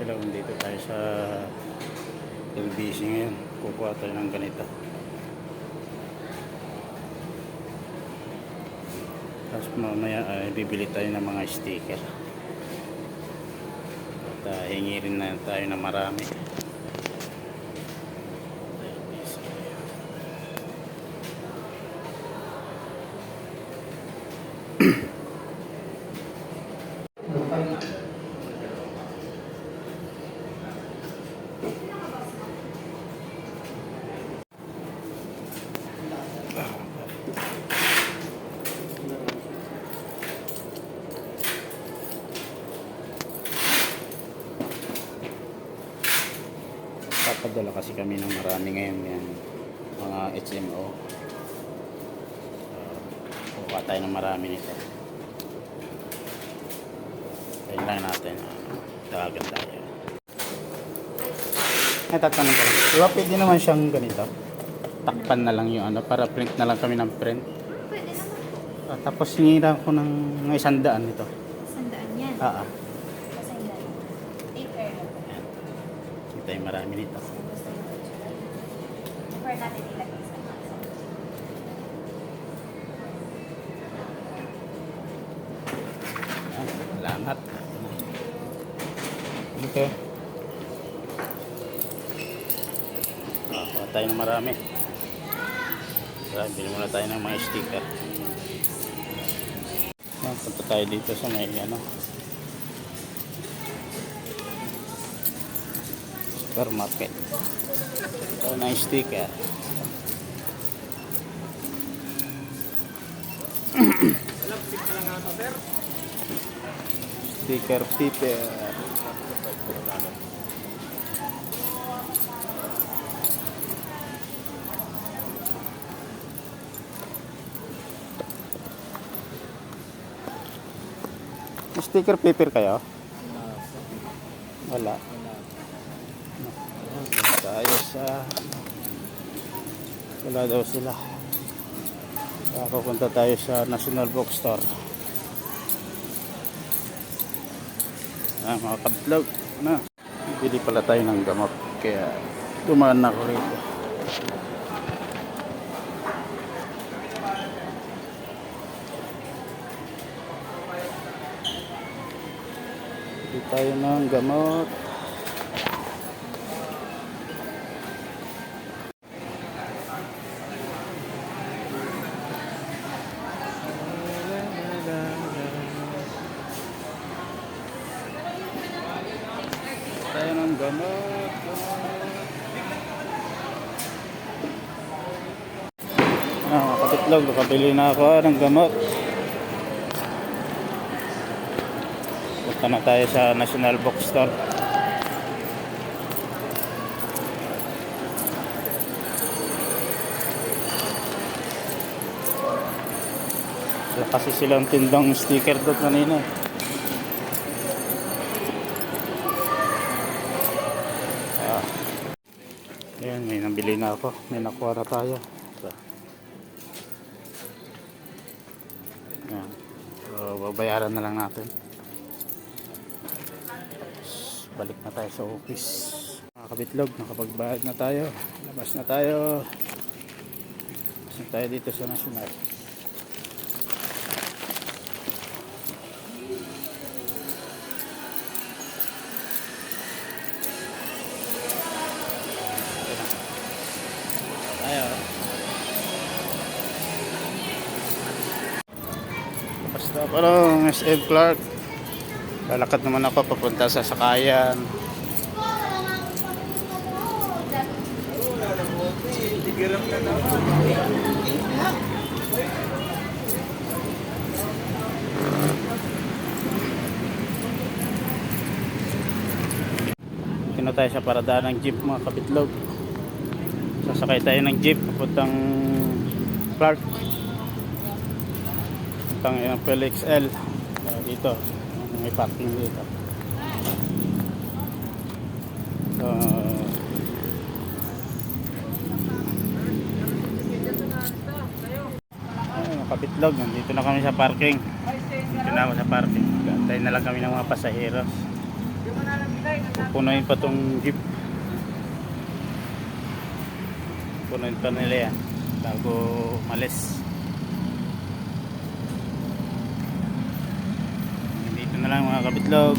Hello, dito tayo sa LBC ngayon. Kukuha tayo ng ganito. Tapos mamaya ay bibili tayo ng mga sticker. At ah, hingi rin na tayo ng marami. Papadala kasi kami ng marami ngayon yan. Mga HMO. So, kukuha tayo ng marami nito. Ayun lang natin. Uh, tawagan tayo. Ay, tatanong ko. Diba pwede naman siyang ganito? Takpan na lang yung ano, para print na lang kami ng print. Pwede naman. Ah, tapos hinira ko ng ng isang daan nito. Sandaan yan. Ah, ah. Sandaan. Take care. Ito yung marami nito. Prefer natin ilagay sa masa. Ayan, Salamat. Okay. Kuha tayo ng marami. Tara, bili muna tayo ng mga sticker. Ayan, punta tayo dito sa may ano. Supermarket. Tayo ng sticker. Sticker paper. Sticker paper kayo? Wala. Tayo sa wala daw sila. Kaya pupunta tayo sa National Bookstore. Ah, mga kablog. Ano? Bili pala tayo ng gamot. Kaya dumaan na ako rito. Bili tayo ng gamot. tayo ng gamot. Ah, kapitlog, nakabili na ako ng gamot. Punta na tayo sa National Bookstore. Wala kasi silang tindang sticker doon kanina. eh. Ah. Ayan, may nabili na ako. May nakuha na tayo. So, ayan. So, babayaran na lang natin. Balik na tayo sa office. Mga kabitlog, nakapagbayad na tayo. Labas na tayo. Labas na tayo dito sa National. Tayo. Basta parang SM Clark. Lalakad naman ako papunta sa Sakayan. Tayo sa paradaan ng jeep mga kapitlog. Sasakay tayo ng jeep papuntang Clark. Papuntang Felix L. Dito. May parking dito. So, kapitlog, nandito na kami sa parking. Dito na ako sa parking. Gantay na lang kami ng mga pasahero. pupunuin pa tong jeep. Punuin pa nila yan bago malis. Dito na lang mga kabitlog.